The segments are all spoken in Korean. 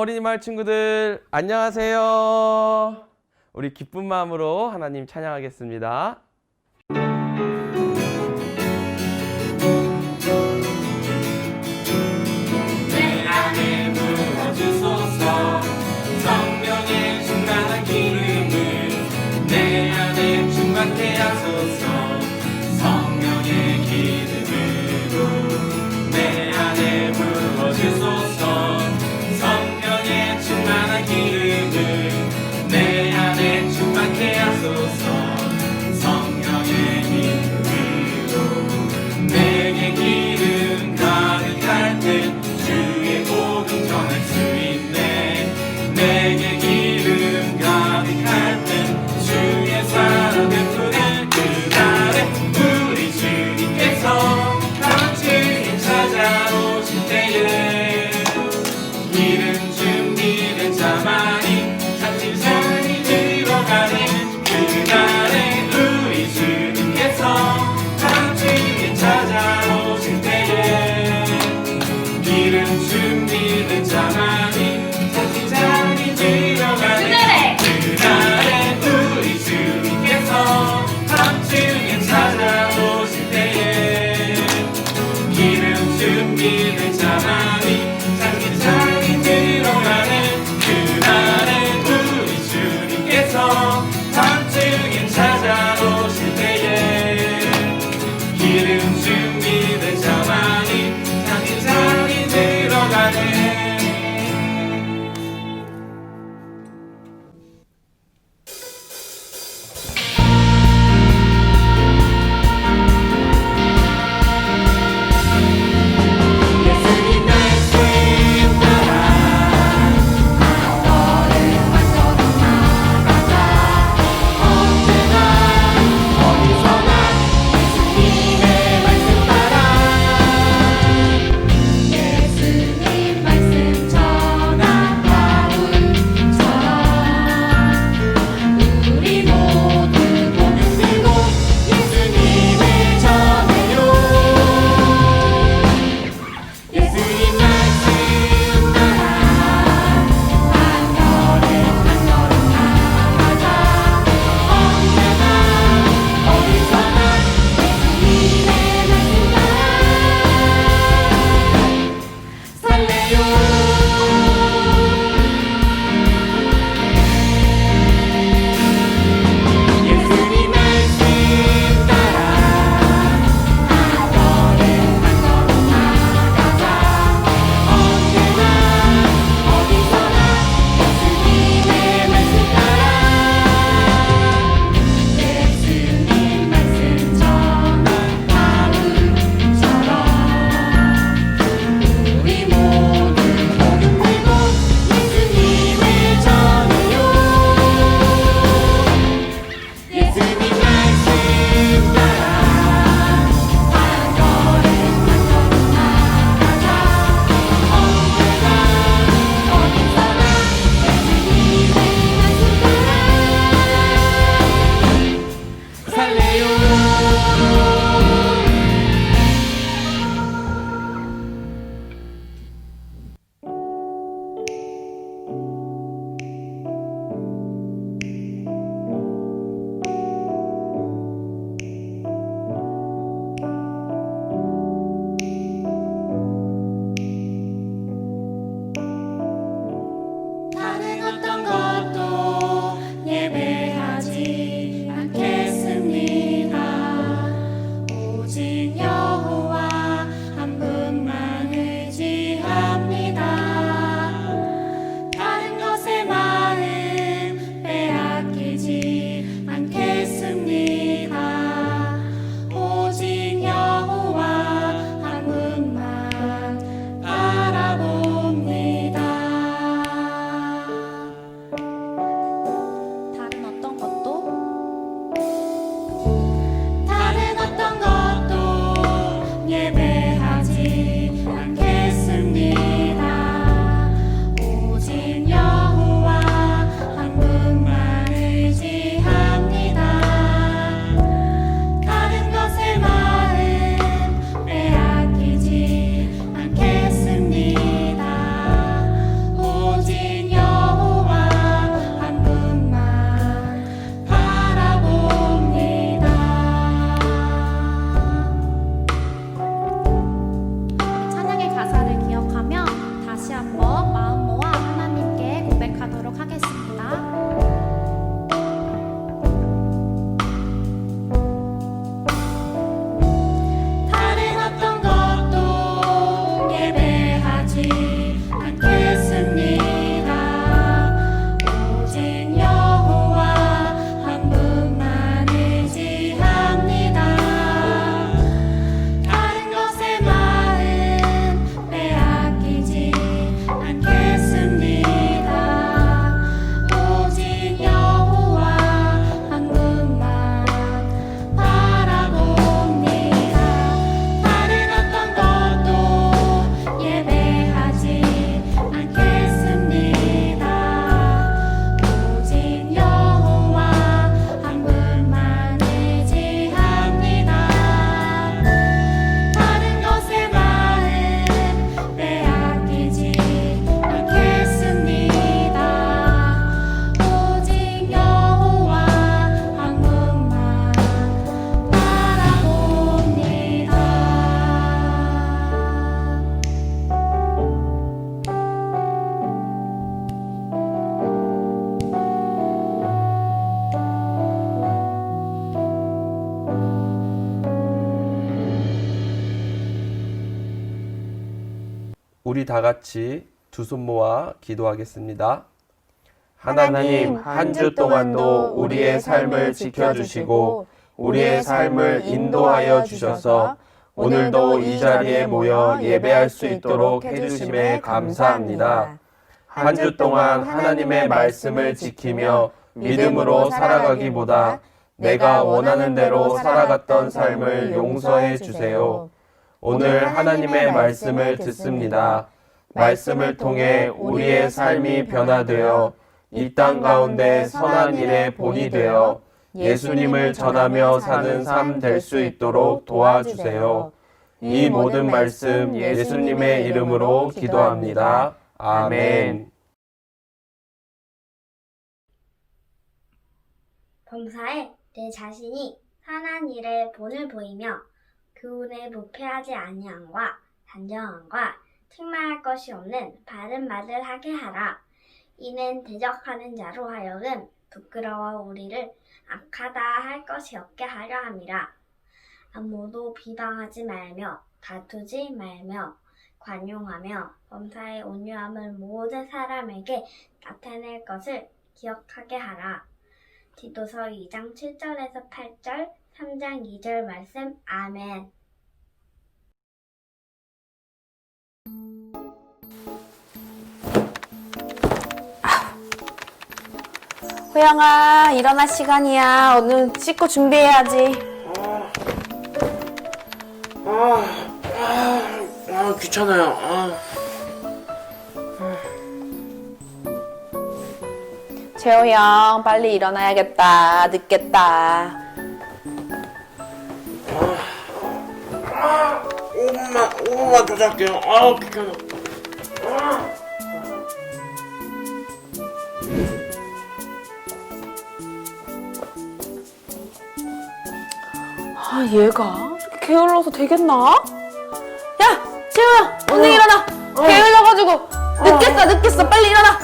어린이말 친구들 안녕하세요. 우리 기쁜 마음으로 하나님 찬양하겠습니다. 다 같이 두 손 모아 기도하겠습니다. 하나님, 한 주 동안도 우리의 삶을 지켜주시고 우리의 삶을 인도하여 주셔서 오늘도 이 자리에 모여 예배할 수 있도록 해주심에 감사합니다. 한 주 동안 하나님의 말씀을 지키며 믿음으로 살아가기보다 내가 원하는 대로 살아갔던 삶을 용서해 주세요. 오늘 하나님의 말씀을 듣습니다. 말씀을 통해 우리의 삶이 변화되어 이 땅 가운데 선한 일에 본이 되어 예수님을 전하며 사는 삶 될 수 있도록 도와주세요. 이 모든 말씀 예수님의 이름으로 기도합니다. 아멘. 범사에 내 자신이 선한 일에 본을 보이며 그운에 부패하지 아니함과 단정함과 책망할 것이 없는 바른 말을 하게 하라. 이는 대적하는 자로 하여금 부끄러워 우리를 악하다 할 것이 없게 하려 함이라. 아무도 비방하지 말며 다투지 말며 관용하며 범사의 온유함을 모든 사람에게 나타낼 것을 기억하게 하라. 디도서 2장 7절에서 8절, 3장 2절 말씀 아멘. 호영아, 일어날 시간이야. 오늘 씻고 준비해야지. 아, 아, 아 귀찮아요. 아. 재호영, 빨리 일어나야겠다. 늦겠다. 아, 5분만, 5분만 더 잘게요. 아, 귀찮아. 아, 얘가 이렇게 게을러서 되겠나? 야, 재호영, 오늘 일어나. 게을러가지고 늦겠어, 늦겠어. 빨리 일어나.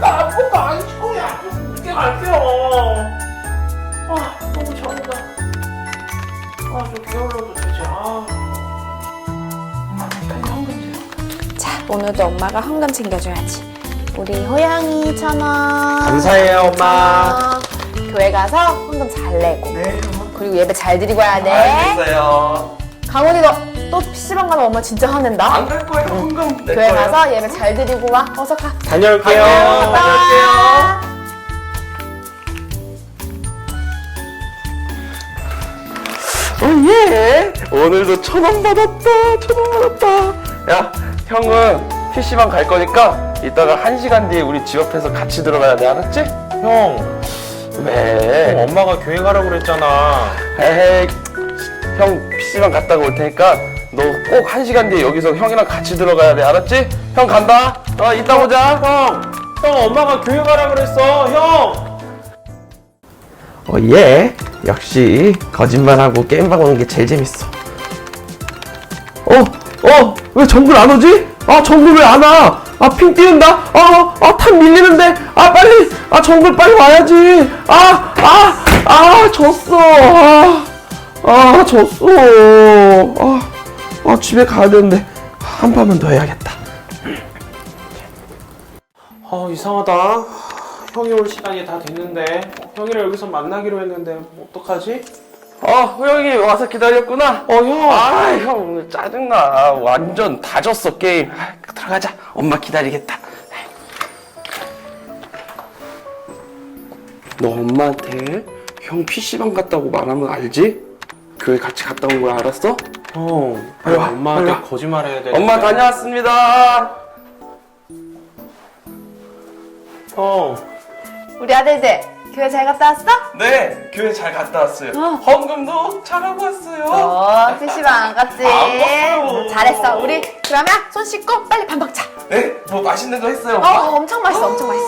나 아무것도 안 시고 야, 늦게 갈게요. 아, 너무 잘한다. 아, 좀 게을러도 되지. 아. 자, 오늘도 엄마가 헌금 챙겨줘야지. 우리 호양이 천 원. 감사해요, 엄마. 교회 가서 헌금 잘 내고. 네, 그리고 예배 잘 드리고 와야 돼. 알겠어요. 강훈이 너 또 PC방 가면 엄마 진짜 화낸다. 안 갈 거예요. 헌금 낼 교회 거예요. 가서 예배 잘 드리고 와. 어서 가. 다녀올게요. 다녀올게요. 어, 예. 오늘도 천 원 받았다. 천 원 받았다. 야, 형은 PC방 갈 거니까 이따가 한 시간 뒤에 우리 집 앞에서 같이 들어가야 돼. 알았지? 형, 왜? 형 엄마가 교회 가라고 그랬잖아. 에이, 형 PC방 갔다가 올 테니까 너 꼭 한 시간 뒤에 여기서 형이랑 같이 들어가야 돼. 알았지? 형 간다. 어, 이따 보자. 형, 형 엄마가 교회 가라 그랬어. 형. 어, 예. 역시 거짓말하고 게임방 오는 게 제일 재밌어. 어, 어, 왜 정글 안 오지? 아, 정글 왜 안 와? 아, 핑 띄는다? 아, 아, 탑 밀리는데? 아, 빨리! 아, 정글 빨리 와야지! 아, 아, 아, 졌어! 아, 아, 졌어! 아, 아, 집에 가야 되는데, 한 판만 더 해야겠다. 아 이상하다. 형이 올 시간이 다 됐는데 형이랑 여기서 만나기로 했는데 어떡하지? 어, 호영이 와서 기다렸구나. 어 형. 아, 형 오늘 짜증나. 완전 다 졌어 게임. 아, 들어가자. 엄마 기다리겠다. 너 엄마한테 형 PC방 갔다고 말하면 알지? 교회 같이 갔다 온 거야, 알았어? 형, 빨리 와, 엄마한테 빨리 와. 거짓말 해야 돼. 엄마 다녀왔습니다. 형, 우리 아들들 교회 잘 갔다 왔어? 네, 교회 잘 갔다 왔어요. 어. 헌금도 잘하고 왔어요. 어, PC방 안 갔지? 안 갔어요. 응, 잘했어. 우리 그러면 손 씻고 빨리 밥 먹자. 네, 뭐 맛있는 거 했어요. 어, 엄마? 어 엄청 맛있어, 엄청 맛있어.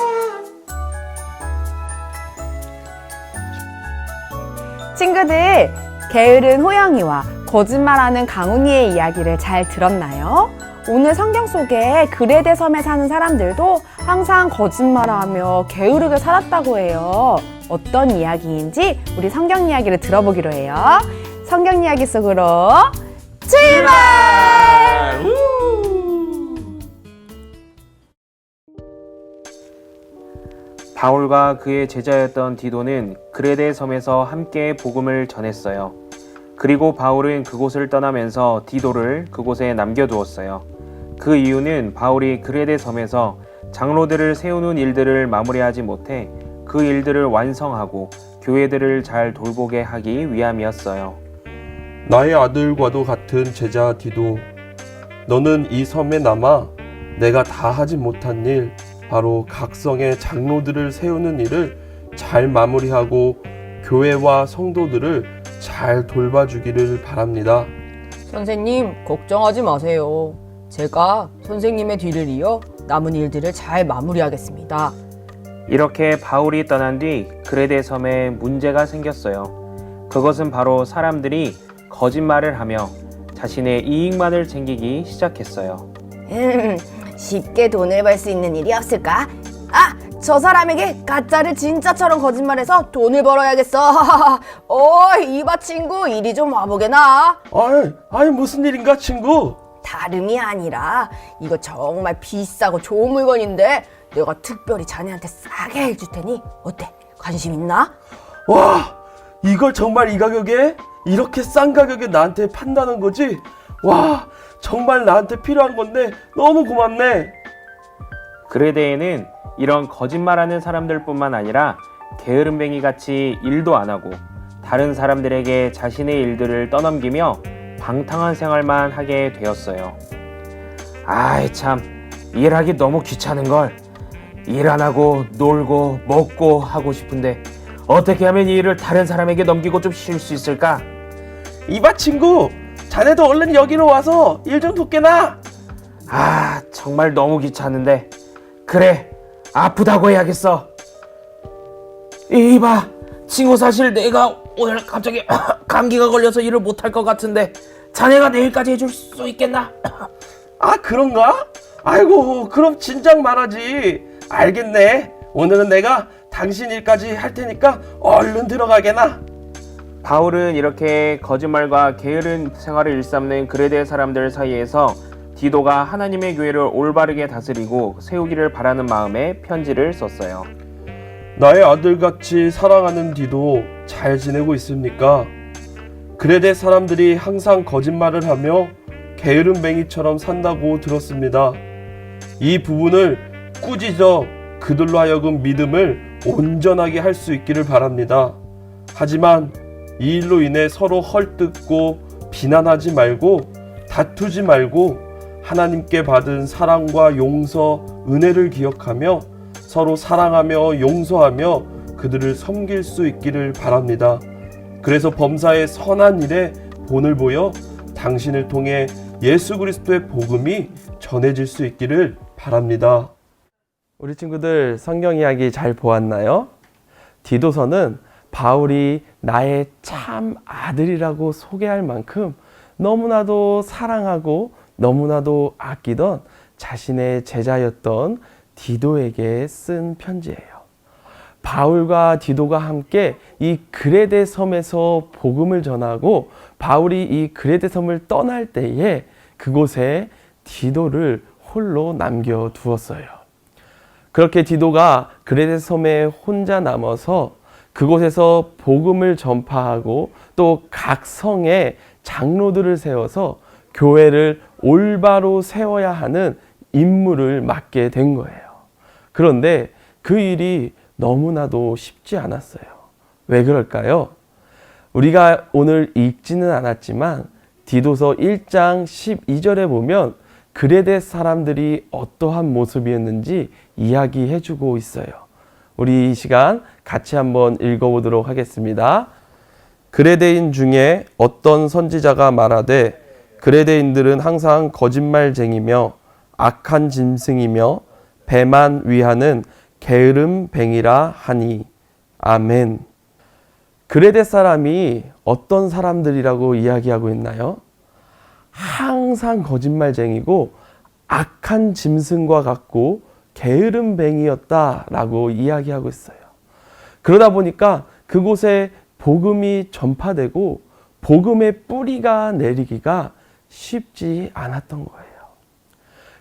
친구들, 게으른 호영이와 거짓말하는 강훈이의 이야기를 잘 들었나요? 오늘 성경 속에 그레데 섬에 사는 사람들도 항상 거짓말하며 게으르게 살았다고 해요. 어떤 이야기인지 우리 성경 이야기를 들어보기로 해요. 성경 이야기 속으로 출발! 바울과 그의 제자였던 디도는 그레데 섬에서 함께 복음을 전했어요. 그리고 바울은 그곳을 떠나면서 디도를 그곳에 남겨두었어요. 그 이유는 바울이 그레데 섬에서 장로들을 세우는 일들을 마무리하지 못해 그 일들을 완성하고 교회들을 잘 돌보게 하기 위함이었어요. 나의 아들과도 같은 제자 디도 너는 이 섬에 남아 내가 다 하지 못한 일 바로 각성의 장로들을 세우는 일을 잘 마무리하고 교회와 성도들을 잘 돌봐주기를 바랍니다. 선생님, 걱정하지 마세요. 제가 선생님의 뒤를 이어 남은 일들을 잘 마무리하겠습니다. 이렇게 바울이 떠난 뒤 그레데 섬에 문제가 생겼어요. 그것은 바로 사람들이 거짓말을 하며 자신의 이익만을 챙기기 시작했어요. 음, 쉽게 돈을 벌 수 있는 일이 없을까? 아, 저 사람에게 가짜를 진짜처럼 거짓말해서 돈을 벌어야겠어. 어, 이봐 친구, 이리 좀 와보게나. 아이, 아이 무슨 일인가 친구? 다름이 아니라 이거 정말 비싸고 좋은 물건인데 내가 특별히 자네한테 싸게 해줄 테니 어때? 관심 있나? 와, 이걸 정말 이 가격에 이렇게 싼 가격에 나한테 판다는 거지? 와, 정말 나한테 필요한 건데 너무 고맙네. 그레데에는 이런 거짓말하는 사람들뿐만 아니라 게으름뱅이 같이 일도 안 하고 다른 사람들에게 자신의 일들을 떠넘기며 방탕한 생활만 하게 되었어요. 아이 참 일하기 너무 귀찮은 걸. 일 안 하고 놀고 먹고 하고 싶은데 어떻게 하면 이 일을 다른 사람에게 넘기고 좀 쉴 수 있을까? 이봐 친구, 자네도 얼른 여기로 와서 일 좀 돕게나. 아 정말 너무 귀찮은데 그래 아프다고 해야겠어 이봐 친구 사실 내가 오늘 갑자기 감기가 걸려서 일을 못할 것 같은데 자네가 내일까지 해줄 수 있겠나? 아 그런가? 아이고 그럼 진작 말하지 알겠네 오늘은 내가 당신 일까지 할 테니까 얼른 들어가게나 바울은 이렇게 거짓말과 게으른 생활을 일삼는 그레데 사람들 사이에서 디도가 하나님의 교회를 올바르게 다스리고 세우기를 바라는 마음에 편지를 썼어요. 나의 아들같이 사랑하는 디도 잘 지내고 있습니까? 그레데 사람들이 항상 거짓말을 하며 게으름뱅이처럼 산다고 들었습니다. 이 부분을 꾸짖어 그들로 하여금 믿음을 온전하게 할 수 있기를 바랍니다. 하지만 이 일로 인해 서로 헐뜯고 비난하지 말고 다투지 말고 하나님께 받은 사랑과 용서, 은혜를 기억하며 서로 사랑하며 용서하며 그들을 섬길 수 있기를 바랍니다. 그래서 범사의 선한 일에 본을 보여 당신을 통해 예수 그리스도의 복음이 전해질 수 있기를 바랍니다. 우리 친구들 성경 이야기 잘 보았나요? 디도서는 바울이 나의 참 아들이라고 소개할 만큼 너무나도 사랑하고 너무나도 아끼던 자신의 제자였던 디도에게 쓴 편지예요. 바울과 디도가 함께 이 그레데 섬에서 복음을 전하고 바울이 이 그레데 섬을 떠날 때에 그곳에 디도를 홀로 남겨 두었어요. 그렇게 디도가 그레데 섬에 혼자 남아서 그곳에서 복음을 전파하고 또 각 성에 장로들을 세워서 교회를 올바로 세워야 하는 임무를 맡게 된 거예요. 그런데 그 일이 너무나도 쉽지 않았어요. 왜 그럴까요? 우리가 오늘 읽지는 않았지만 디도서 1장 12절에 보면 그레데 사람들이 어떠한 모습이었는지 이야기해 주고 있어요. 우리 이 시간 같이 한번 읽어보도록 하겠습니다. 그레데인 중에 어떤 선지자가 말하되 그레데인들은 항상 거짓말쟁이며 악한 짐승이며 배만 위하는 게으름뱅이라 하니 아멘. 그레데 사람이 어떤 사람들이라고 이야기하고 있나요? 항상 거짓말쟁이고 악한 짐승과 같고 게으름뱅이였다라고 이야기하고 있어요. 그러다 보니까 그곳에 복음이 전파되고 복음의 뿌리가 내리기가 쉽지 않았던 거예요.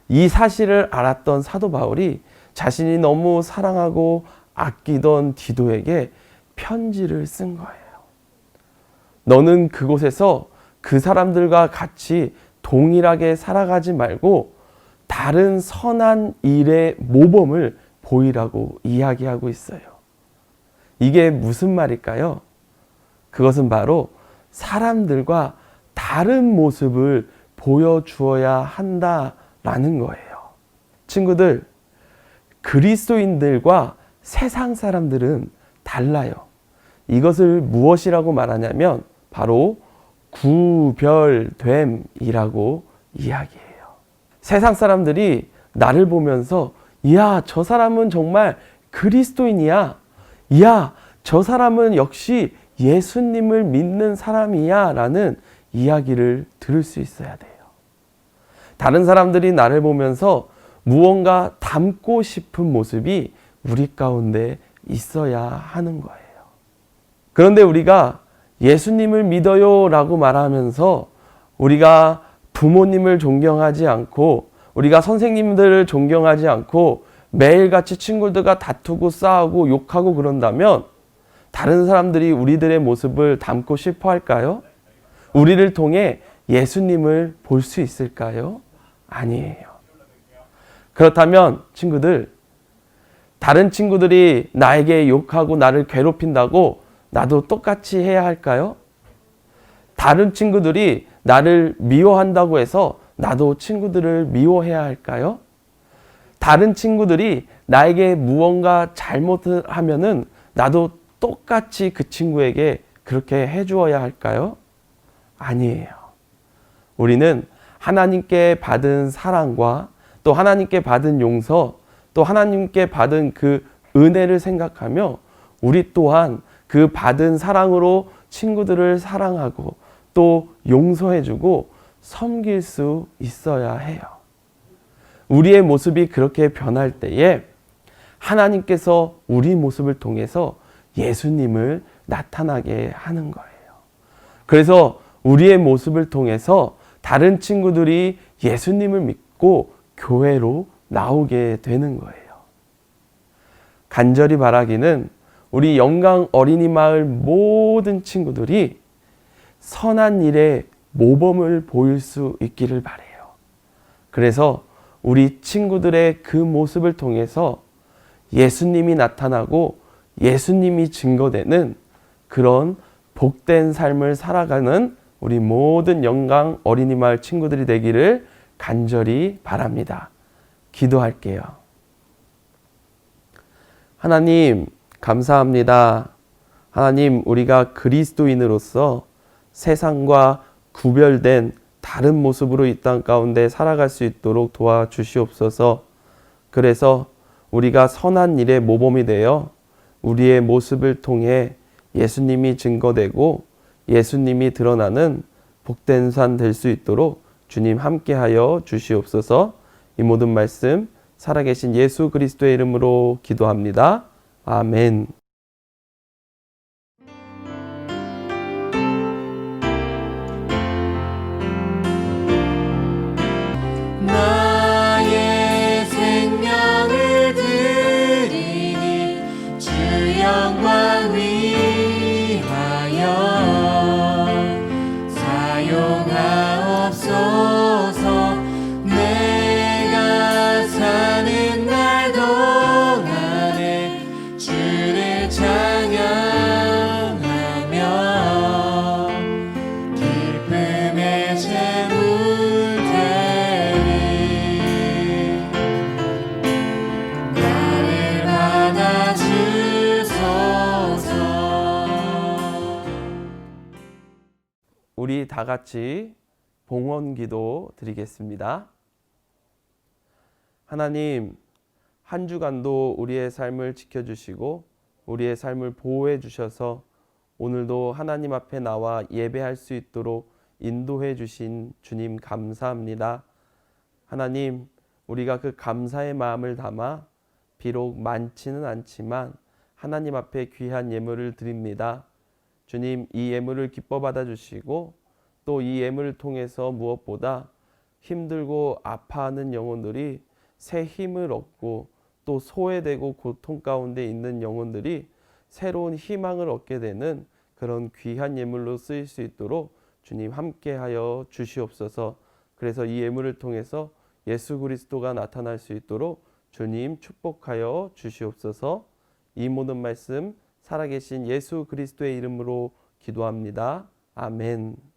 이 사실을 알았던 사도 바울이 자신이 너무 사랑하고 아끼던 디도에게 편지를 쓴 거예요. 너는 그곳에서 그 사람들과 같이 동일하게 살아가지 말고 다른 선한 일의 모범을 보이라고 이야기하고 있어요. 이게 무슨 말일까요? 그것은 바로 사람들과 다른 모습을 보여주어야 한다라는 거예요. 친구들, 그리스도인들과 세상 사람들은 달라요. 이것을 무엇이라고 말하냐면 바로 구별됨이라고 이야기해요. 세상 사람들이 나를 보면서 야, 저 사람은 정말 그리스도인이야. 야, 저 사람은 역시 예수님을 믿는 사람이야. 라는 이야기를 들을 수 있어야 돼요. 다른 사람들이 나를 보면서 무언가 닮고 싶은 모습이 우리 가운데 있어야 하는 거예요. 그런데 우리가 예수님을 믿어요 라고 말하면서 우리가 부모님을 존경하지 않고 우리가 선생님들을 존경하지 않고 매일같이 친구들과 다투고 싸우고 욕하고 그런다면 다른 사람들이 우리들의 모습을 닮고 싶어 할까요? 우리를 통해 예수님을 볼 수 있을까요? 아니에요. 그렇다면 친구들, 다른 친구들이 나에게 욕하고 나를 괴롭힌다고 나도 똑같이 해야 할까요? 다른 친구들이 나를 미워한다고 해서 나도 친구들을 미워해야 할까요? 다른 친구들이 나에게 무언가 잘못을 하면은 나도 똑같이 그 친구에게 그렇게 해주어야 할까요? 아니에요. 우리는 하나님께 받은 사랑과 또 하나님께 받은 용서 또 하나님께 받은 그 은혜를 생각하며 우리 또한 그 받은 사랑으로 친구들을 사랑하고 또 용서해주고 섬길 수 있어야 해요. 우리의 모습이 그렇게 변할 때에 하나님께서 우리 모습을 통해서 예수님을 나타나게 하는 거예요. 그래서 우리의 모습을 통해서 다른 친구들이 예수님을 믿고 교회로 나오게 되는 거예요. 간절히 바라기는 우리 영광 어린이 마을 모든 친구들이 선한 일에 모범을 보일 수 있기를 바래요. 그래서 우리 친구들의 그 모습을 통해서 예수님이 나타나고 예수님이 증거되는 그런 복된 삶을 살아가는 우리 모든 영광 어린이 마을 친구들이 되기를 간절히 바랍니다. 기도할게요. 하나님, 감사합니다. 하나님, 우리가 그리스도인으로서 세상과 구별된 다른 모습으로 이 땅 가운데 살아갈 수 있도록 도와주시옵소서. 그래서 우리가 선한 일의 모범이 되어 우리의 모습을 통해 예수님이 증거되고 예수님이 드러나는 복된 산 될 수 있도록 주님 함께하여 주시옵소서. 이 모든 말씀 살아계신 예수 그리스도의 이름으로 기도합니다. 아멘. 다 같이 봉헌 기도 드리겠습니다. 하나님, 한 주간도 우리의 삶을 지켜주시고 우리의 삶을 보호해 주셔서 오늘도 하나님 앞에 나와 예배할 수 있도록 인도해 주신 주님 감사합니다. 하나님, 우리가 그 감사의 마음을 담아 비록 많지는 않지만 하나님 앞에 귀한 예물을 드립니다. 주님, 이 예물을 기뻐 받아 주시고 또 이 예물을 통해서 무엇보다 힘들고 아파하는 영혼들이 새 힘을 얻고 또 소외되고 고통 가운데 있는 영혼들이 새로운 희망을 얻게 되는 그런 귀한 예물로 쓰일 수 있도록 주님 함께하여 주시옵소서. 그래서 이 예물을 통해서 예수 그리스도가 나타날 수 있도록 주님 축복하여 주시옵소서. 이 모든 말씀 살아계신 예수 그리스도의 이름으로 기도합니다. 아멘.